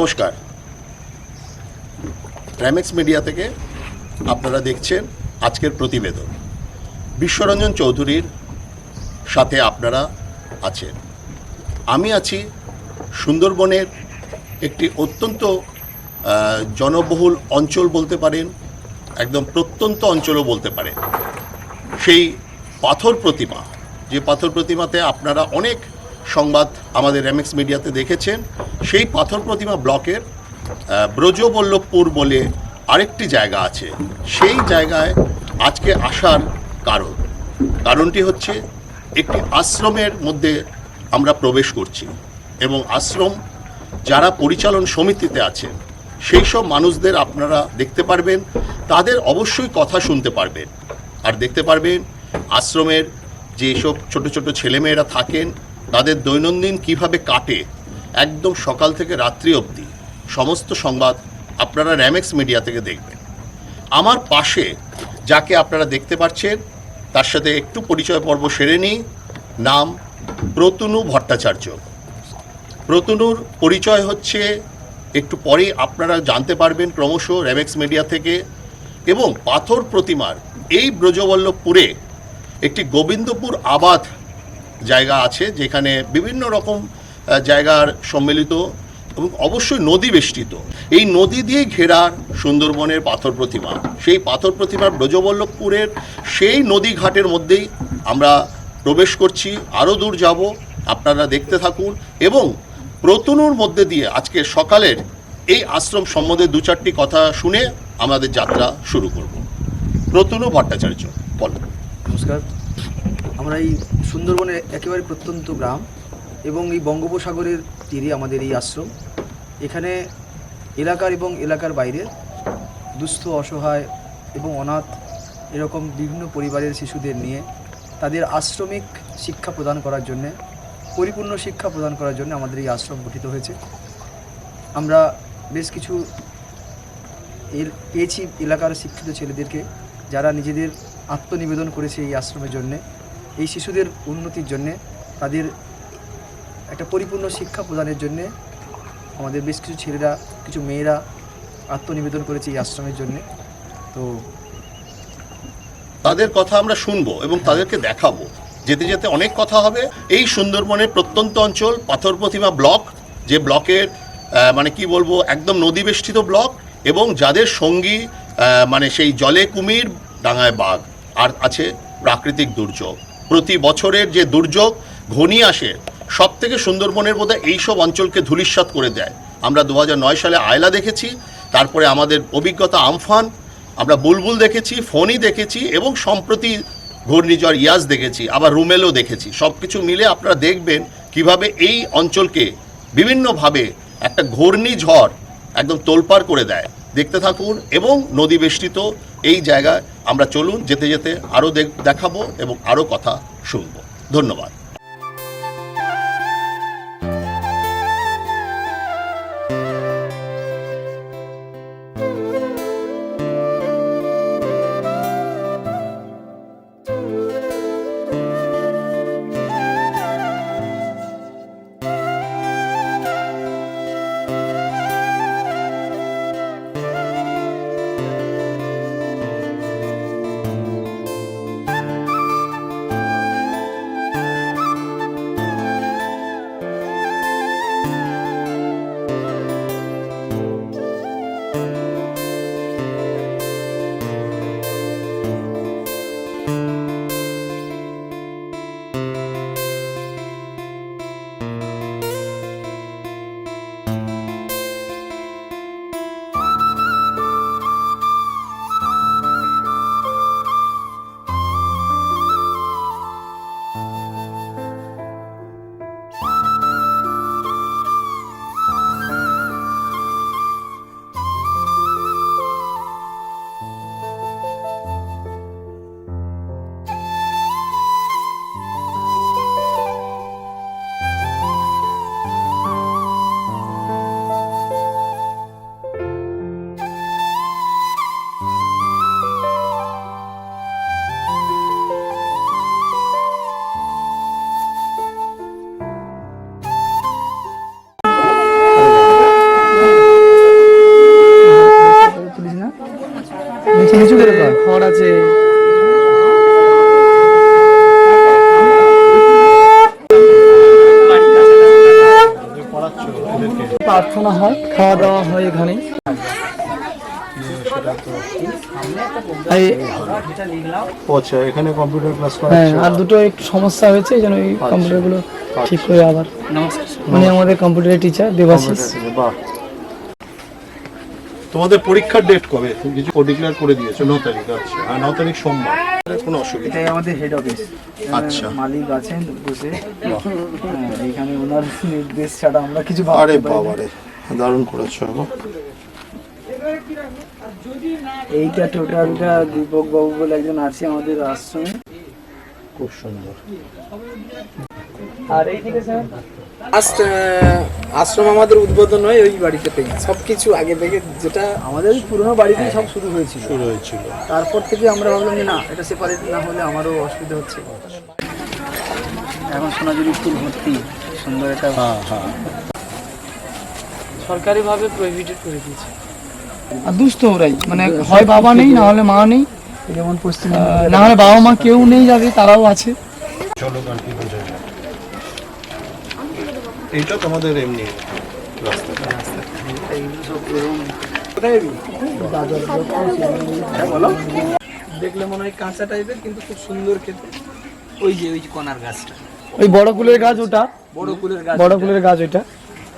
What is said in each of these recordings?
নমস্কার। র্যামেক্স মিডিয়া থেকে আপনারা দেখছেন আজকের প্রতিবেদন। বিশ্বরঞ্জন চৌধুরীর সাথে আপনারা আছেন। আমি আছি সুন্দরবনের একটি অত্যন্ত জনবহুল অঞ্চল বলতে পারেন, একদম প্রত্যন্ত অঞ্চলও বলতে পারেন। সেই পাথর প্রতিমা, যে পাথর প্রতিমাতে আপনারা অনেক সংবাদ আমাদের রেমেক্স মিডিয়াতে দেখেছেন। সেই পাথর প্রতিমা ব্লকের ব্রজবল্লভপুর বলে আরেকটি জায়গা আছে। সেই জায়গায় আজকে আসার কারণ। কারণটি হচ্ছে একটি আশ্রমের মধ্যে আমরা প্রবেশ করছি এবং আশ্রম যারা পরিচালন সমিতিতে আছেন, সেই সব মানুষদের আপনারা দেখতে পারবেন, তাদের অবশ্যই কথা শুনতে পারবেন। আর দেখতে পারবেন, আশ্রমের যেসব ছোট ছোট ছেলেমেয়েরা থাকেন তাদের দৈনন্দিন কীভাবে কাটে, একদম সকাল থেকে রাত্রি অবধি। সমস্ত সংবাদ আপনারা র্যামেক্স মিডিয়া থেকে দেখবেন। আমার পাশে যাকে আপনারা দেখতে পাচ্ছেন, তার সাথে একটু পরিচয় পর্ব সেরে নিই। নাম প্রতুনু ভট্টাচার্য। প্রতনুর পরিচয় হচ্ছে, একটু পরেই আপনারা জানতে পারবেন ক্রমশ র্যামেক্স মিডিয়া থেকে। এবং পাথর প্রতিমার এই ব্রজবল্লভপুরে একটি গোবিন্দপুর আবাদ জায়গা আছে যেখানে বিভিন্ন রকম জায়গার সম্মিলিত এবং অবশ্যই নদী বেষ্টিত। এই নদী দিয়ে ঘেরা সুন্দরবনের পাথর প্রতিমা। সেই পাথর প্রতিমা ব্রজবল্লভপুরের সেই নদী ঘাটের মধ্যেই আমরা প্রবেশ করছি। আরও দূর যাব, আপনারা দেখতে থাকুন এবং প্রতনুর মধ্যে দিয়ে আজকে সকালের এই আশ্রম সম্বন্ধে দু চারটি কথা শুনে আমাদের যাত্রা শুরু করব। প্রতনু ভট্টাচার্য বল নমস্কার। আমরা এই সুন্দরবনের একেবারে প্রত্যন্ত গ্রাম এবং এই বঙ্গোপসাগরের তীরে আমাদের এই আশ্রম। এখানে এলাকার এবং এলাকার বাইরে দুস্থ, অসহায় এবং অনাথ এরকম বিভিন্ন পরিবারের শিশুদের নিয়ে তাদের আশ্রমিক শিক্ষা প্রদান করার জন্যে, পরিপূর্ণ শিক্ষা প্রদান করার জন্য আমাদের এই আশ্রম গঠিত হয়েছে। আমরা বেশ কিছু এর পেয়েছি এলাকার শিক্ষিত ছেলেদেরকে, যারা নিজেদের আত্মনিবেদন করেছে এই আশ্রমের জন্যে এই শিশুদের উন্নতির জন্যে তাদের একটা পরিপূর্ণ শিক্ষা প্রদানের জন্যে আমাদের বেশ কিছু ছেলেরা কিছু মেয়েরা আত্মনিবেদন করেছে এই আশ্রমের জন্যে। তো তাদের কথা আমরা শুনব এবং তাদেরকে দেখাবো। যেতে যেতে অনেক কথা হবে। এই সুন্দরবনের প্রত্যন্ত অঞ্চল পাথর প্রতিমা ব্লক যে ব্লকের মানে কি বলব একদম নদীবেষ্টিত ব্লক এবং যাদের সঙ্গী মানে সেই জলে কুমির ডাঙায় বাঘ। আর আছে প্রাকৃতিক দুর্যোগ। প্রতি বছরের যে দুর্যোগ ঘনিয়ে আসে সব থেকে সুন্দরবনের বোধ এইসব অঞ্চলকে ধূলিসাৎ করে দেয়। আমরা দু হাজার নয় সালে আয়লা দেখেছি, তারপরে আমাদের অভিজ্ঞতা আমফান, আমরা বুলবুল দেখেছি, ফণি দেখেছি এবং সম্প্রতি ঘূর্ণিঝড় ইয়াস দেখেছি, আবার রুমেলও দেখেছি। সব কিছু মিলে আপনারা দেখবেন কীভাবে এই অঞ্চলকে বিভিন্নভাবে একটা ঘূর্ণিঝড় একদম তোলপাড় করে দেয়। দেখতে থাকুন এবং নদী বেষ্টিত এই জায়গায় আমরা চলুন যেতে যেতে আরও দেখাবো এবং আরও কথা শুনব। ধন্যবাদ। প্রার্থনা হয় খাওয়া দাওয়া হয় এখানে আচ্ছা এখানে কম্পিউটার ক্লাস হ্যাঁ আর দুটো একটু সমস্যা হয়েছে এই জন্য এই কম্পিউটারগুলো ঠিক করে আবার। মানে আমাদের কম্পিউটারের টিচার দেবাশিস। বাহ। তোমাদের পরীক্ষার ডেট কবে? তুমি কিছু ডিক্লেয়ার করে দিয়েছ ন তারিখ আচ্ছা। আর ন তারিখ সোমবার? কোনো অসুবিধা এটাই আমাদের হেড অফিস আচ্ছা। মালিক আছেন বসে। হ্যাঁ, এখানে ওনার নির্দেশ ছাড়া আমরা কিছু আরে বাবা রে দারুণ করেছ। এইটা টোটালটা দীপক বাবু বলে একজন আছে আমাদের আশ্রমে। খুব সুন্দর। আর এই থেকে স্যার? আশ্রম আমাদের উদ্বোধন হয় ওই বাড়িতে সব কিছু আগে থেকে যেটা আমাদের পুরনো বাড়িতে সব শুরু হয়েছিল। শুরু হয়েছিল। তারপর থেকে আমরা ভাবলাম যে না এটা সেপারেট না হলে আমারও অসুবিধা হচ্ছে। এখন সোনাঝুরি ফুল ভর্তি সুন্দর একটা হ্যাঁ হ্যাঁ। সরকারিভাবে প্রহিবিটেড করে দিয়েছে। আর দুস্থ ওরাই মানে হয় বাবা নেই না হলে মা নেই। যেমন পশ্চিম না হলে বাবা মা কেউ নেই যাদের তারাও আছে। চলো এইটা তোমাদের এমনি রাস্তাটা দেখলে মনে হয় কাঁচা টাইপের কিন্তু খুব সুন্দর খেতে। ওই যে ওই কনার গাছটা। ওই বড় কুলের গাছ ওটা? বড় কুলের গাছ বড় কুলের গাছ ওইটা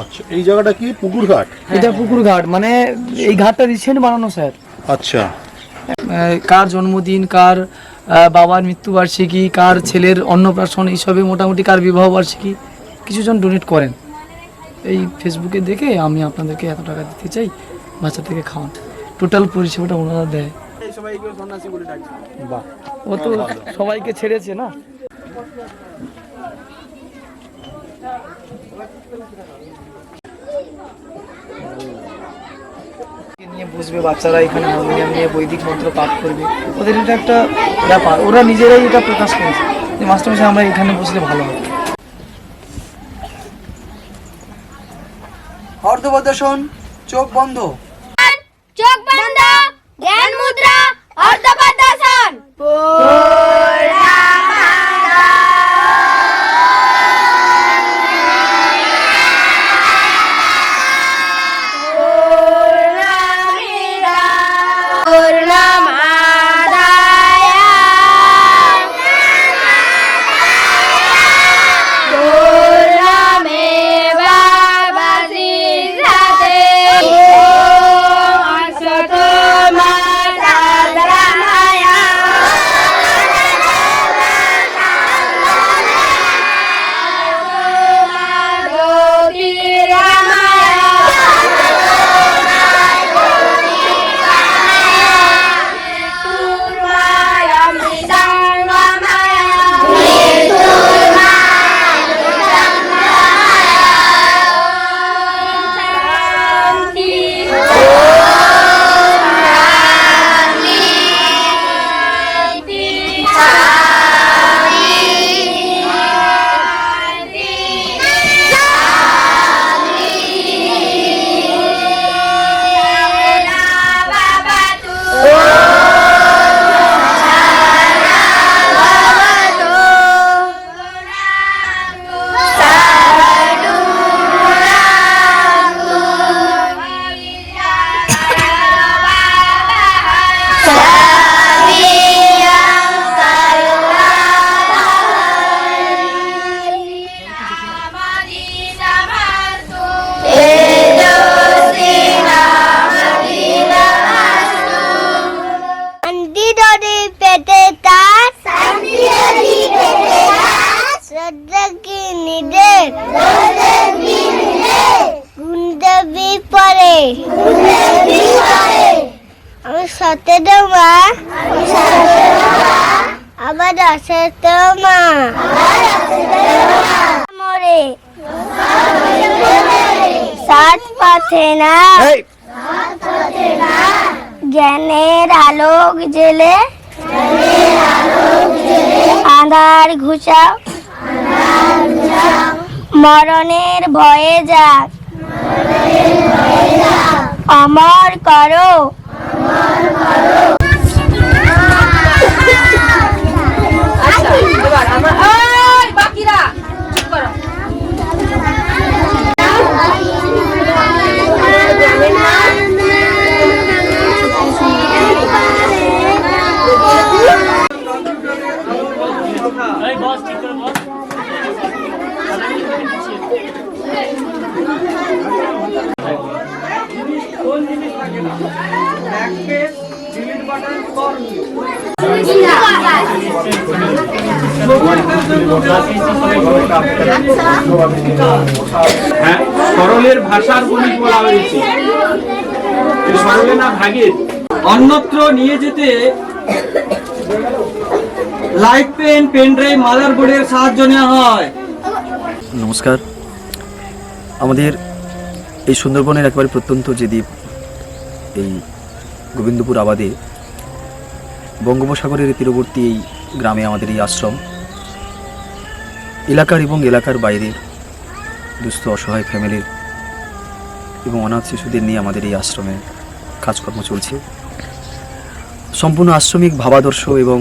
আচ্ছা এই জায়গাটা কি? পুকুর ঘাট? এটা পুকুর ঘাট মানে এই ঘাটটা রিসেন্ট বানানো স্যার। আচ্ছা। কার জন্মদিন কার বাবার মৃত্যুবার্ষিকী কার ছেলের অন্নপ্রাশন এইসবে মোটামুটি কার বিবাহ বার্ষিকী কিছুজন ডোনেট করেন। এই ফেসবুকে দেখে আমি আপনাদেরকে এত টাকা দিতে চাই বাচ্চা থেকে খাওয়ান। টোটাল পরিষেবাটা ওনারা দেয়। সবাইকে সন্ন্যাসী বলে ডাকছে বাহ। ও তো সবাইকে ছেড়েছে না? নিয়ে বসবে বাচ্চারা এখানে হারমোনিয়াম নিয়ে বৈদিক মন্ত্র পাঠ করবে। ওদের এটা একটা ব্যাপার। ওরা নিজেরাই এটা প্রকাশ করেছে। যে মাস্টারমশাই আমরা এখানে বসলে ভালো হয়। অর্ধপ্রদর্শন চোখ বন্ধ। পাথে না জ্ঞানের আলোক জেলে আধার ঘুষা মরণের ভয়ে যাক অমর করো। হ্যাঁ সরলের ভাষার গণিত বলা হয়েছে। সরলে না ভাগের। অন্যত্র নিয়ে যেতে লাইট পেন পেন ড্রাইভ মাদারবোর্ডের সাহায্য নেওয়া হয়। নমস্কার। আমাদের এই সুন্দরবনের একেবারে প্রত্যন্ত যে দ্বীপ, এই গোবিন্দপুর আবাদে, বঙ্গোপসাগরের তীরবর্তী এই গ্রামে আমাদের এই আশ্রম, এলাকার এবং এলাকার বাইরের দুস্থ, অসহায় ফ্যামিলির এবং অনাথ শিশুদের নিয়ে আমাদের এই আশ্রমে কাজকর্ম চলছে। সম্পূর্ণ আশ্রমিক, ভাবাদর্শ এবং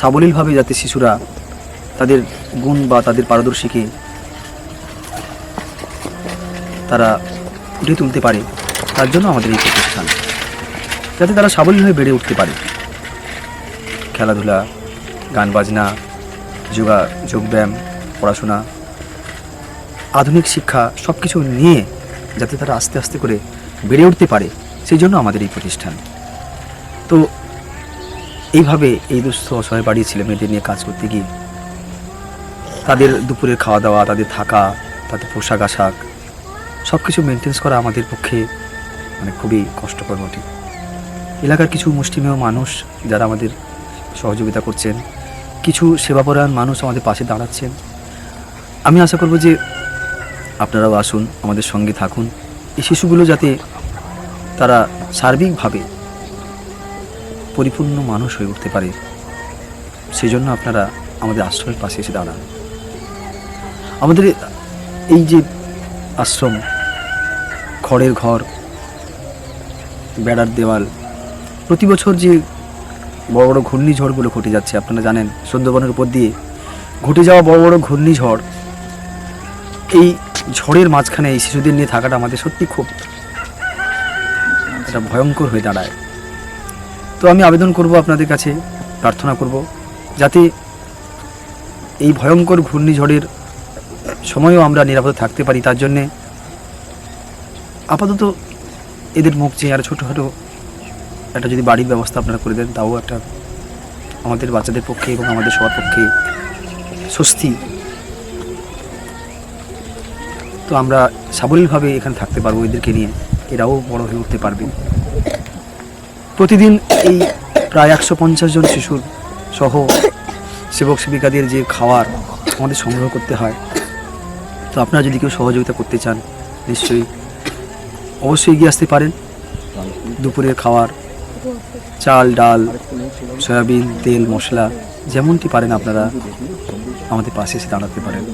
সাবলীলভাবে যাতে শিশুরা তাদের গুণ বা তাদের পারদর্শীকে তারা ফুটিয়ে তুলতে পারে, তার জন্য আমাদের এই প্রতিষ্ঠান, যাতে তারা সাবলীলভাবে বেড়ে উঠতে পারে। খেলাধুলা, গান বাজনা, যোগা, যোগব্যায়াম, পড়াশোনা আধুনিক শিক্ষা সব কিছু নিয়ে যাতে তারা আস্তে আস্তে করে বেড়ে উঠতে পারে, সেই জন্য আমাদের এই প্রতিষ্ঠান। তো এইভাবে এই দুস্থ অসহায় বাড়ির ছেলে মেয়েদের নিয়ে কাজ করতে গিয়ে তাদের দুপুরের খাওয়া দাওয়া তাদের থাকা, তাদের পোশাক আশাক সব কিছু মেনটেন্স করা আমাদের পক্ষে মানে খুবই কষ্টকর বটে। এলাকার কিছু মুষ্টিমেয় মানুষ যারা আমাদের সহযোগিতা করছেন, কিছু সেবাপরায়ণ মানুষ আমাদের পাশে দাঁড়াচ্ছেন। আমি আশা করব যে আপনারাও আসুন, আমাদের সঙ্গে থাকুন। এই শিশুগুলো যাতে তারা সার্বিকভাবে পরিপূর্ণ মানুষ হয়ে উঠতে পারে সেই জন্য আপনারা আমাদের আশ্রমের পাশে এসে দাঁড়ান। আমাদের এই যে আশ্রম, খড়ের ঘর, বেড়ার দেওয়াল, প্রতি বছর যে বড় বড় ঘূর্ণিঝড়গুলো ঘটে যাচ্ছে, আপনারা জানেন, সুন্দরবনের উপর দিয়ে ঘটে যাওয়া বড় বড় ঘূর্ণিঝড়, এই ঝড়ের মাঝখানে এই শিশুদের নিয়ে থাকাটা আমাদের সত্যি খুব একটা ভয়ঙ্কর হয়ে দাঁড়ায়। তো আমি আবেদন করব আপনাদের কাছে, প্রার্থনা করব যাতে এই ভয়ঙ্কর ঘূর্ণিঝড়ের সময়ও আমরা নিরাপদে থাকতে পারি। তার জন্যে আপাতত এদের মুখ চেয়ে আর ছোটোখাটো একটা যদি বাড়ির ব্যবস্থা আপনারা করে দেন, তাও একটা আমাদের বাচ্চাদের পক্ষে এবং আমাদের সবার পক্ষে স্বস্তি তো আমরা সাবলীলভাবে এখানে থাকতে পারব এদেরকে নিয়ে। এরাও বড় হয়ে উঠতে পারবে। প্রতিদিন এই প্রায় একশো পঞ্চাশ জন শিশুর সহ সেবক সেবিকাদের যে খাওয়ার আমাদের সংগ্রহ করতে হয়, তো আপনারা যদি কেউ সহযোগিতা করতে চান, নিশ্চয়ই অবশ্যই এগিয়ে আসতে পারেন। দুপুরের খাওয়ার, চাল, ডাল, সয়াবিন, তেল, মশলা, যেমনটি পারেন আপনারা আমাদের পাশে এসে দাঁড়াতে পারেন।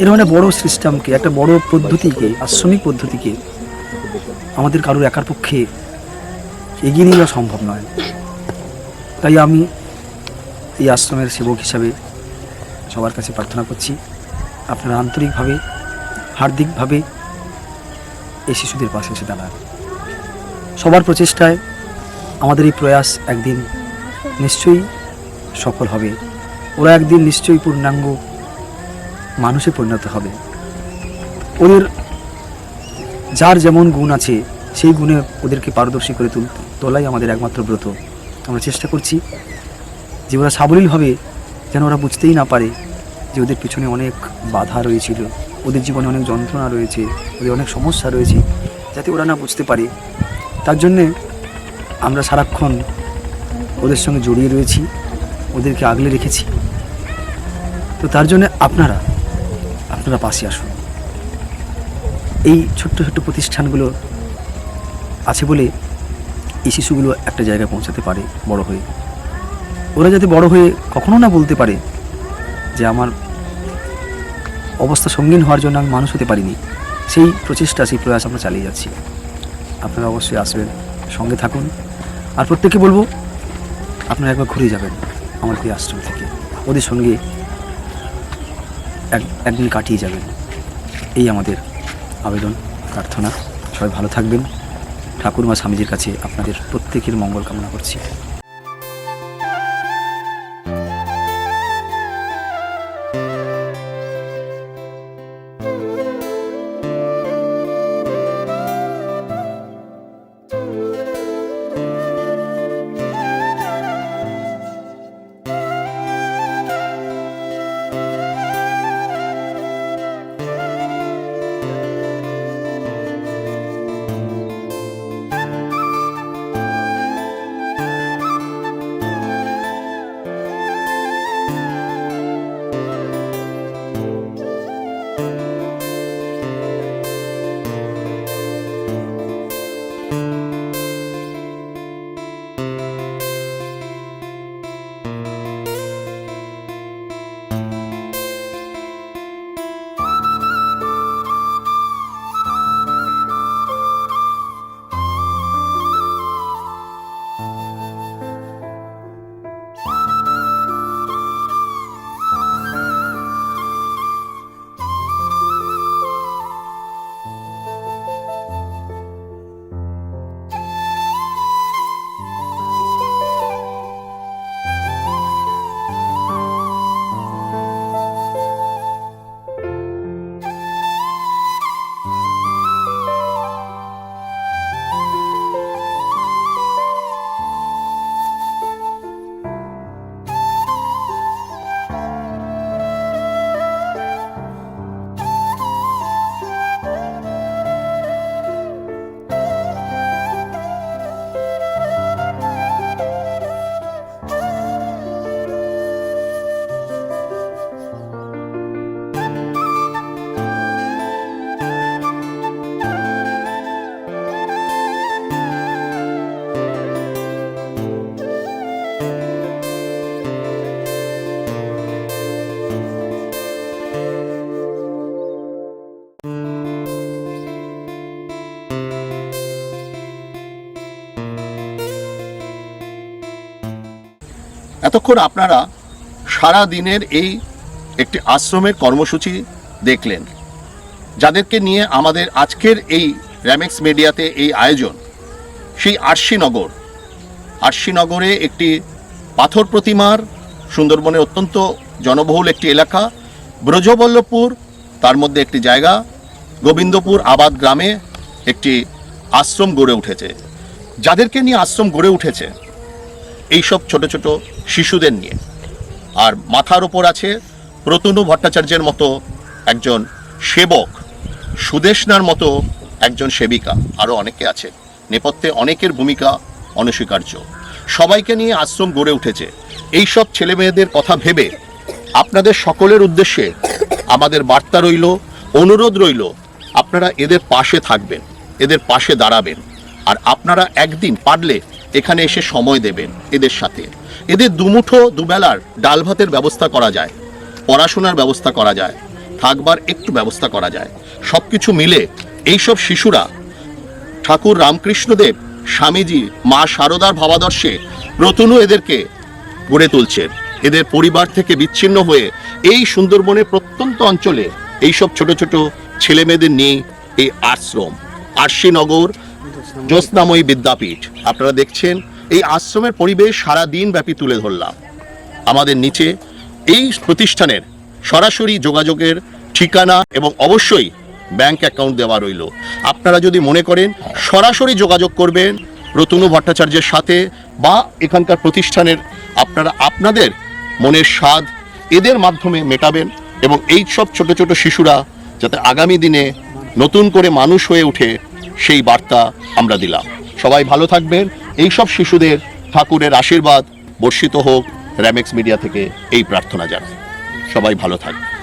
এরকম একটা বড় সিস্টেমকে, একটা বড় পদ্ধতিকে, আশ্রমিক পদ্ধতিকে আমাদের কারোর একার পক্ষে এগিয়ে নিয়ে যাওয়া সম্ভব নয়। তাই আমি এই আশ্রমের সেবক হিসাবে সবার কাছে প্রার্থনা করছি, আপনারা আন্তরিকভাবে, হার্দিকভাবে এই শিশুদের পাশে এসে দাঁড়ান। সবার প্রচেষ্টায় আমাদের এই প্রয়াস একদিন নিশ্চয়ই সফল হবে। ওরা একদিন নিশ্চয়ই পূর্ণাঙ্গ মানুষে পরিণত হবে। ওদের যার যেমন গুণ আছে, সেই গুণে ওদেরকে পারদর্শী করে তুল তোলাই আমাদের একমাত্র ব্রত। আমরা চেষ্টা করছি যে ওরা সাবলীলভাবে যেন ওরা বুঝতেই না পারে যে ওদের পিছনে অনেক বাধা রয়েছিল, ওদের জীবনে অনেক যন্ত্রণা রয়েছে, ওদের অনেক সমস্যা রয়েছে, যাতে ওরা না বুঝতে পারে। তার জন্যে আমরা সারাক্ষণ ওদের সঙ্গে জড়িয়ে রয়েছি, ওদেরকে আগলে রেখেছি। তো তার জন্য আপনারা আপনারা পাশে আসুন। এই ছোট্ট ছোট্ট প্রতিষ্ঠানগুলো আছে বলে এই শিশুগুলো একটা জায়গায় পৌঁছাতে পারে বড় হয়ে। ওরা যাতে বড় হয়ে কখনো না বলতে পারে যে আমার অবস্থা সঙ্গীন হওয়ার জন্য আমি মানুষ হতে পারিনি। সেই প্রচেষ্টা, সেই প্রয়াস আমরা চালিয়ে যাচ্ছি। আপনারা অবশ্যই আসবেন, সঙ্গে থাকুন। আর প্রত্যেককে বলব, আপনারা একবার ঘুরে যাবেন আমাদের এই আশ্রম থেকে। ওদের সঙ্গে একদিন কাটিয়ে যাবেন। এই আমাদের আবেদন, প্রার্থনা। সবাই ভালো থাকবেন। ঠাকুরমা স্বামীজির কাছে আপনাদের প্রত্যেকের মঙ্গল কামনা করছি। এতক্ষণ আপনারা সারা দিনের এই একটি আশ্রমের কর্মসূচি দেখলেন, যাদেরকে নিয়ে আমাদের আজকের এই র্যামেক্স মিডিয়াতে এই আয়োজন। সেই আরশিনগর আরশিনগরে একটি পাথর প্রতিমার সুন্দরবনে অত্যন্ত জনবহুল একটি এলাকা, ব্রজবল্লভপুর, তার মধ্যে একটি জায়গা, গোবিন্দপুর আবাদ গ্রামে একটি আশ্রম গড়ে উঠেছে। যাদেরকে নিয়ে আশ্রম গড়ে উঠেছে এইসব ছোট ছোট শিশুদের নিয়ে। আর মাথার ওপর আছে প্রতনু ভট্টাচার্যের মতো একজন সেবক, সুদেশনার মতো একজন সেবিকা। আরও অনেকে আছে। নেপথ্যে অনেকের ভূমিকা অনস্বীকার্য। সবাইকে নিয়ে আশ্রম গড়ে উঠেছে। এই সব ছেলে মেয়েদের কথা ভেবে আপনাদের সকলের উদ্দেশ্যে আমাদের বার্তা রইল, অনুরোধ রইল, আপনারা এদের পাশে থাকবেন, এদের পাশে দাঁড়াবেন। আর আপনারা একদিন পারলে এখানে এসে সময় দেবেন এদের সাথে। এদের দুমুঠো, দুবেলার ডাল ভাতের ব্যবস্থা করা যায়, পড়াশোনার ব্যবস্থা করা যায়, থাকবার একটু ব্যবস্থা করা যায়। সব কিছু মিলে এইসব শিশুরা ঠাকুর রামকৃষ্ণদেব, স্বামীজি, মা শারদার ভাবাদর্শে প্রতনু এদেরকে গড়ে তুলছেন। এদের পরিবার থেকে বিচ্ছিন্ন হয়ে এই সুন্দরবনের প্রত্যন্ত অঞ্চলে এইসব ছোট ছোট ছেলে মেয়েদের নিয়ে এই আশ্রম। আরশিনগর জ্যোৎস্নাময়ী বিদ্যাপীঠ। আপনারা দেখছেন, এই আশ্রমের পরিবেশ সারা দিন ব্যাপী তুলে ধরলাম। আমাদের নিচে এই প্রতিষ্ঠানের সরাসরি যোগাযোগের ঠিকানা এবং অবশ্যই ব্যাংক অ্যাকাউন্ট দেওয়া রইল। আপনারা যদি মনে করেন, সরাসরি যোগাযোগ করবেন রতনু ভট্টাচার্যের সাথে বা এখানকার প্রতিষ্ঠানের আপনারা আপনাদের মনের স্বাদ এদের মাধ্যমে মেটাবেন এবং এই সব ছোট ছোট শিশুরা যাতে আগামী দিনে নতুন করে মানুষ হয়ে ওঠে সেই বার্তা আমরা দিলাম। সবাই ভালো থাকবেন। এইসব শিশুদের ঠাকুরের আশীর্বাদ, বর্ষিত হোক, র্যামেক্স মিডিয়া থেকে এই প্রার্থনা জানাই। সবাই ভালো থাকবে